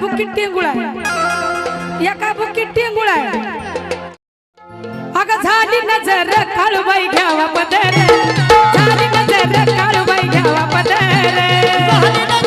बुकीत टेंगुळ आहे. एका बुकीत टेंगुळ आहे. अग झाली नजर काळूबाई घ्यावा पदर. झाली नजर काळूबाई घ्यावा पदर.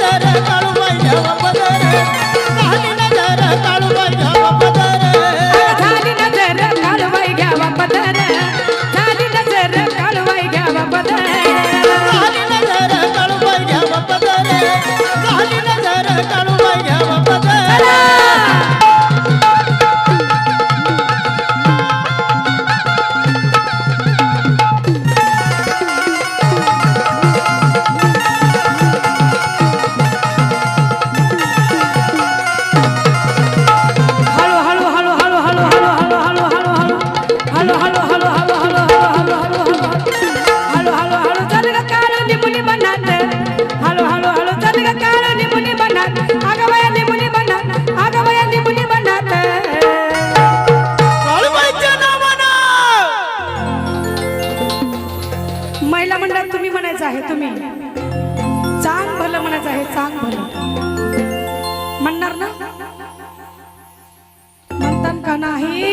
आहे तुम्ही. चांग भलं म्हणायचं आहे चांग भलं. म्हणणार ना? म्हणतात का नाही?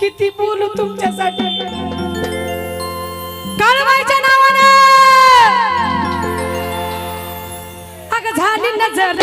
किती बोलू तुमच्यासाठी. कळवायच्या नावानं. अग झाली नजर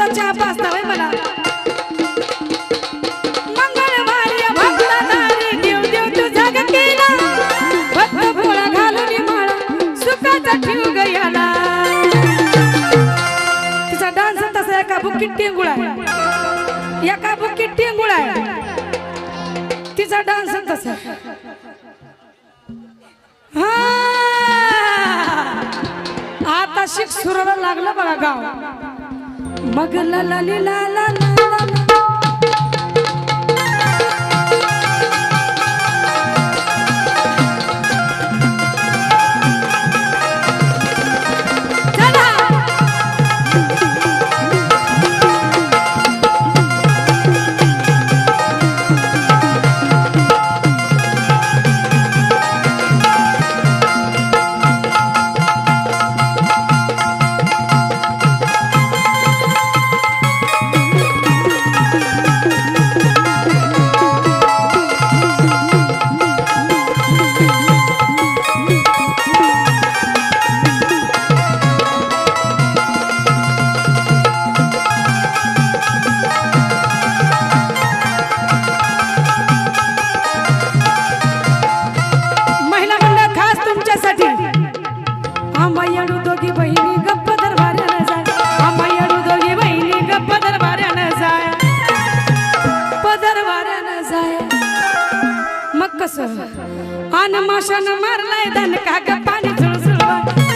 भक्ताचा पास्ता होय मला. तिचा डान्स तसा एका बुक्कीत टेंगुळ आहे. एका बुक्कीत टेंगुळ आहे. तिचा डान्स तसा. आता शिक सुराला लागलं बघा गाव. बगला ला ला ला ला ला कसं अन माशन मारलाय धन काग पाणी झुळझुळ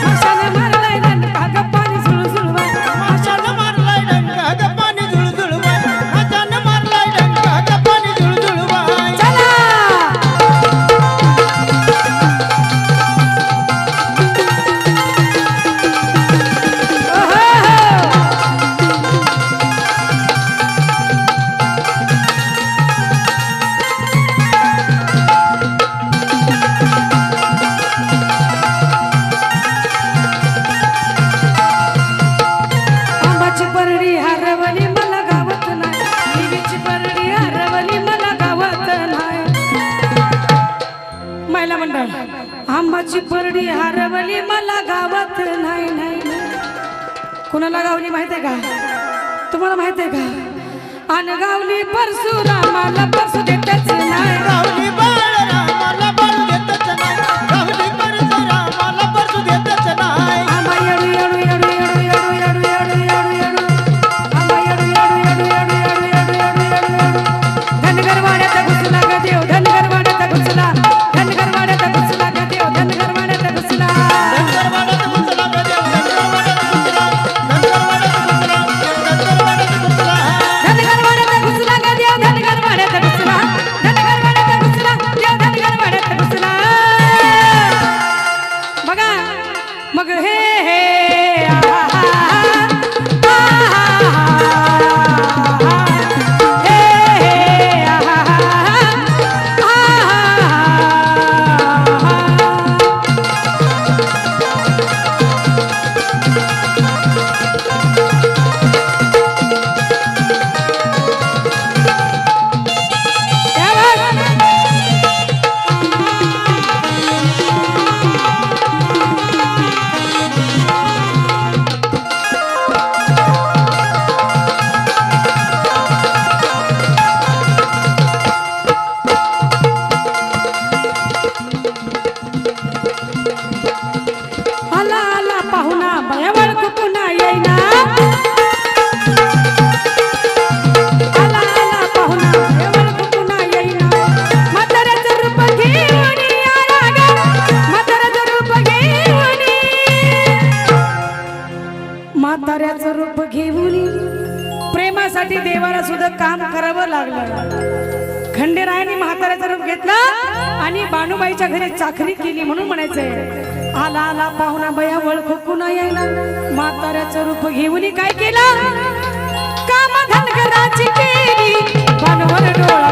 तुझी परडी हरवली मला गावात. नाही नाही कुणाला गावली माहीत आहे का? तुम्हाला माहीत आहे का? अनगावली परसुरामाला परसु साठी देवाला सुद्धा काम करावं लागलं. खंडेरायाने म्हाताऱ्याचा रूप घेतला आणि बाणूबाईच्या घरी चाकरी केली म्हणून म्हणायचंय आला आला पाहुणा बया ओळखू न यायला. म्हाताऱ्याचं रूप घेऊन काय केलं? काम धनगराची केली. बनवर डोळा